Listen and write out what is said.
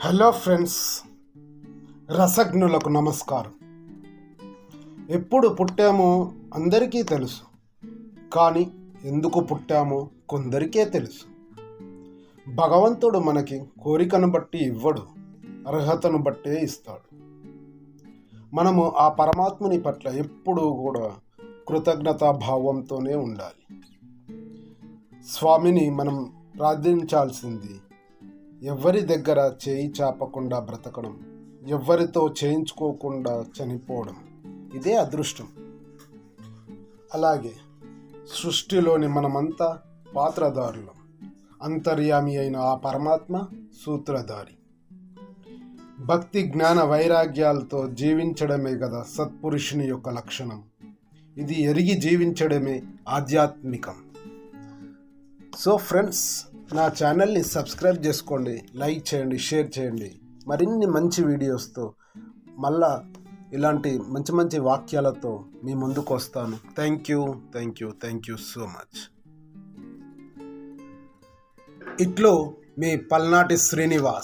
Hello friends రసజ్ఞులకు నమస్కారం. ఎప్పుడు పుట్టామో అందరికీ తెలుసు కానీ ఎందుకు పుట్టామో కొందరికే తెలుసు. భగవంతుడు మనకి కోరికను బట్టి ఇవ్వడు అర్హతను బట్టే ఇస్తాడు. మనము ఆ పరమాత్ముని పట్ల ఎప్పుడూ కూడా కృతజ్ఞతా భావంతోనే ఉండాలి. స్వామిని మనం ప్రార్థించాల్సింది ఎవరి దగ్గర చేయి చాపకుండా బ్రతకడం ఎవరితో చేయించుకోకుండా చనిపోవడం ఇదే అదృష్టం. అలాగే సృష్టిలోని మనమంతా పాత్రదారులం అంతర్యామి అయిన ఆ పరమాత్మ సూత్రధారి. భక్తి జ్ఞాన వైరాగ్యాలతో జీవించడమే కదా సత్పురుషుని యొక్క లక్షణం. ఇది ఎరిగి జీవించడమే ఆధ్యాత్మికం. సో ఫ్రెండ్స్ నా ఛానల్ని సబ్స్క్రైబ్ చేసుకోండి లైక్ చేయండి షేర్ చేయండి. మరిన్ని మంచి వీడియోస్తో మళ్ళా ఇలాంటి మంచి మంచి వాక్యాలతో మీ ముందుకు వస్తాను. Thank you thank you thank you so much ఇట్లో మీ పల్నాటి శ్రీనివాస్.